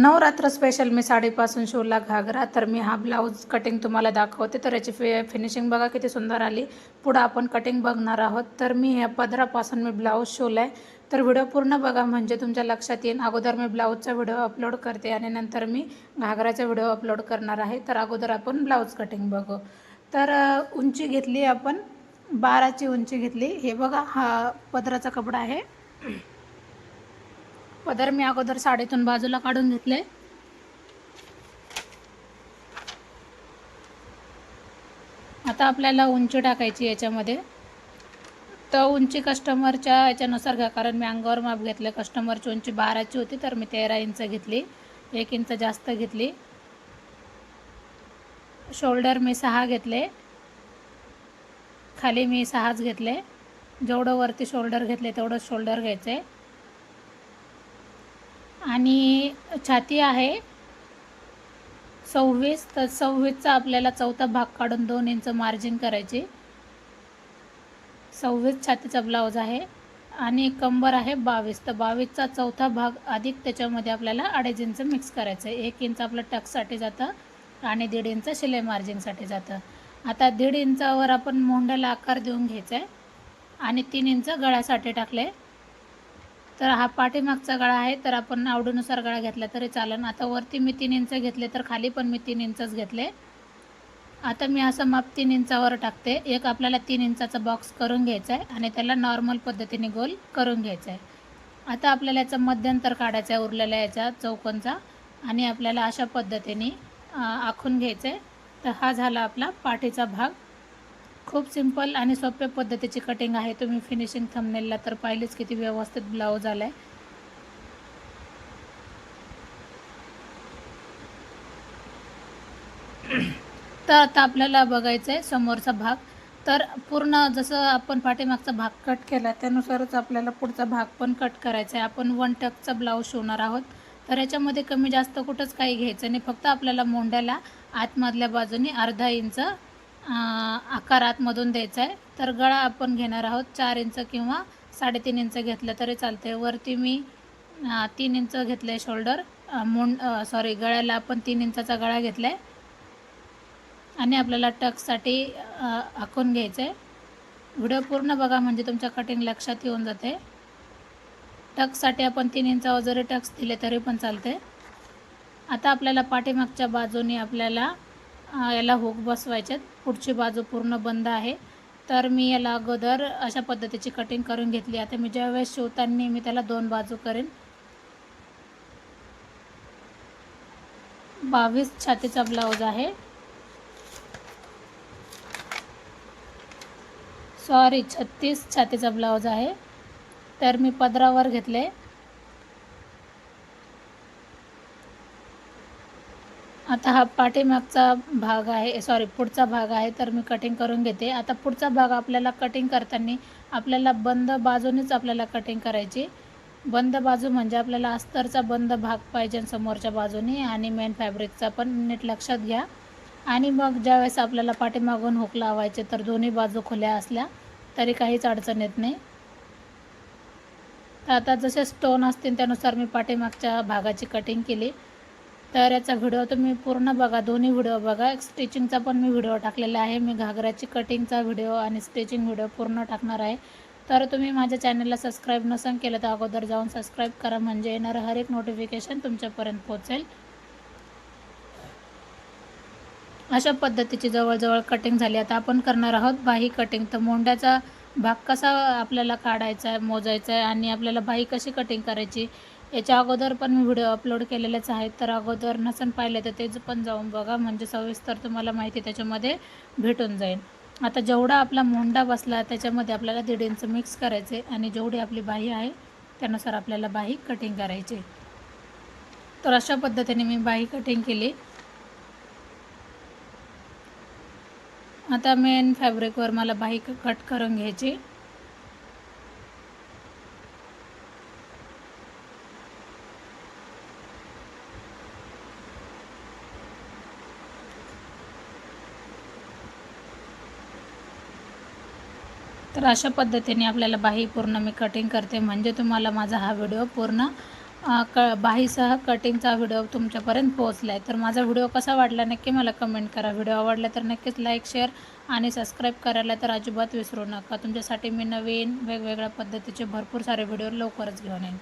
Navratra special मी साडीपासून शिवला घागरा तर मी हा ब्लाऊज कटिंग तुम्हाला दाखवते. तर याची फि फिनिशिंग बघा किती सुंदर आली. पुढं आपण कटिंग बघणार आहोत. तर मी ह्या पदरापासून मी ब्लाऊज शिवला आहे तर व्हिडिओ पूर्ण बघा म्हणजे तुमच्या लक्षात येईल. अगोदर मी ब्लाऊजचा व्हिडिओ अपलोड करते आणि नंतर मी घागराचा व्हिडिओ अपलोड करणार आहे. तर अगोदर आपण ब्लाऊज कटिंग बघू. तर उंची घेतली आपण. बाराची उंची घेतली. हे बघा हा पदराचा कपडा आहे. पदर मी अगोदर साडीतून बाजूला काढून घेतले आता आपल्याला उंची टाकायची याच्यामध्ये. तर उंची कस्टमरच्या याच्यानुसार घ्या कारण मी अंगावर माप घेतले कस्टमरची उंची बाराची होती तर मी तेरा इंच घेतली एक इंच जास्त घेतली. शोल्डर मी सहा घेतले. खाली मी सहाच घेतले. जेवढं वरती शोल्डर घेतले तेवढं शोल्डर घ्यायचं आहे आणि छाती आहे. सव्वीस तर सव्वीसचा आपल्याला चौथा भाग काढून दोन इंच मार्जिन करायची. सव्वीस छातीचा ब्लाऊज आहे आणि कंबर आहे बावीस. तर बावीसचा चौथा भाग अधिक त्याच्यामध्ये आपल्याला अडीच इंच मिक्स करायचं आहे. एक इंच आपलं टक्ससाठी जातं आणि दीड इंच शिलाई मार्जिनसाठी जातं. आता दीड इंचावर आपण मोंड्याला आकार देऊन घ्यायचा आहे आणि तीन इंच गळ्यासाठी टाकले तर हा पाठीमागचा गळा आहे तर आपण आवडीनुसार गळा घेतला तरी चालेल. आता वरती मी तीन इंच घेतले तर खाली पण मी तीन इंचच घेतले. आता मी असं माप तीन इंचावर टाकते. एक आपल्याला तीन इंचाचा बॉक्स करून घ्यायचा आहे आणि त्याला नॉर्मल पद्धतीने गोल करून घ्यायचा आहे. आता आपल्याला याचा मध्यंतर काढायचा आहे उरलेल्या याचा चौकोनचा. आणि आपल्याला अशा पद्धतीने आखून घ्यायचं आहे. तर हा झाला आपला पाठीचा भाग. खूप सिंपल आणि सोप्या पद्धतीची कटिंग आहे. तुम्ही फिनिशिंग थंबनेलला तर पाहिलेच किती व्यवस्थित ब्लाऊज आला आहे तर आता आपल्याला बघायचं आहे समोरचा भाग. तर पूर्ण जसं आपण पाठीमागचा भाग कट केला त्यानुसारच आपल्याला पुढचा भाग पण कट करायचा आहे आपण वन टकचा ब्लाऊज शिवणार आहोत. तर याच्यामध्ये कमी जास्त कुठंच काही घ्यायचं नाही. फक्त आपल्याला मोंड्याला आतमधल्या बाजूने अर्धा इंच आकारातमधून आकार आतमधून द्यायचा आहे तर गळा आपण घेणार आहोत चार इंच किंवा साडेतीन इंच घेतलं तरी चालते वरती मी तीन इंच घेतलं आहे शोल्डर मुंड सॉरी गळ्याला आपण तीन इंचाचा गळा घेतला आहे आणि आपल्याला टक्ससाठी आखून घ्यायचं आहे व्हिडिओ पूर्ण बघा म्हणजे तुमच्या कटिंग लक्षात येऊन जाते. टक्ससाठी आपण तीन इंचावर जरी टक्स दिले तरी पण चालते आता आपल्याला पाठीमागच्या बाजूने आपल्याला याला हुक बसवायच्यात. पुढची बाजू पूर्ण बंद आहे. तर मी याला अगोदर अशा पद्धतीची कटिंग करून घेतली. आता मी ज्यावेळेस शिवताना मी त्याला दोन बाजू करेन. बावीस छातीचा ब्लाऊज आहे. सॉरी छत्तीस छातीचा ब्लाऊज आहे. तर मी पदरावर घेतले. आता हा पाठीमागचा भाग आहे सॉरी पुढचा भाग आहे तर मी कटिंग करून घेते. आता पुढचा भाग आपल्याला कटिंग करताना आपल्याला बंद बाजूनेच आपल्याला कटिंग करायची. बंद बाजू म्हणजे आपल्याला अस्तरचा बंद भाग पाहिजे समोरच्या बाजूने आणि मेन फॅब्रिकचा पण नीट लक्षात घ्या. आणि मग ज्यावेळेस आपल्याला पाठीमागून हुक लावायचे तर दोन्ही बाजू खुल्या असल्या तरी काहीच अडचण येत नाही. तर आता जसे स्टोन असतील त्यानुसार मी पाठीमागच्या भागाची कटिंग केली. तर याचा व्हिडिओ तुम्ही पूर्ण बघा दोन्ही व्हिडिओ बघा. स्टिचिंगचा पण मी व्हिडिओ टाकलेला आहे. मी घागराची कटिंगचा व्हिडिओ आणि स्टिचिंग व्हिडिओ पूर्ण टाकणार आहे. तर तुम्ही माझ्या चॅनलला सबस्क्राईब नसेल केलं तर अगोदर जाऊन सबस्क्राईब करा म्हणजे येणारं हर एक नोटिफिकेशन तुमच्यापर्यंत पोहोचेल. अशा पद्धतीची जवळजवळ कटिंग झाली. आता आपण करणार आहोत बाही कटिंग. तर मोंड्याचा भाग कसा आपल्याला काढायचा आहे मोजायचा आहे आणि आपल्याला बाही कशी कटिंग करायची याच्या अगोदर पण मी व्हिडिओ अपलोड केलेलेच आहेत. तर अगोदर नसन पाहिले तर तेच पण जाऊन बघा. म्हणजे सविस्तर तुम्हाला माहिती त्याच्यामध्ये भेटून जाईल. आता जेवढा आपला मोंडा बसला त्याच्यामध्ये आपल्याला दीड इंच मिक्स करायचे आणि जेवढी आपली बाही आहे त्यानुसार आपल्याला बाही कटिंग करायची. तर अशा पद्धतीने मी बाही कटिंग केली. आता मेन फॅब्रिकवर मला बाही क- कट करून घ्यायची. तर अशा पद्धतीने आपल्याला बाही पूर्ण मी कटिंग करते. म्हणजे तुम्हाला माझा हा व्हिडिओ पूर्ण क बाहीसह कटिंगचा व्हिडिओ तुमच्यापर्यंत पोहोचला आहे तर माझा व्हिडिओ कसा वाटला नक्की मला कमेंट करा. व्हिडिओ आवडला तर नक्कीच लाईक शेअर आणि सबस्क्राईब करायला तर अजिबात विसरू नका. तुमच्यासाठी मी नवीन वेगवेगळ्या पद्धतीचे भरपूर सारे व्हिडिओ लवकरच घेऊन येईन.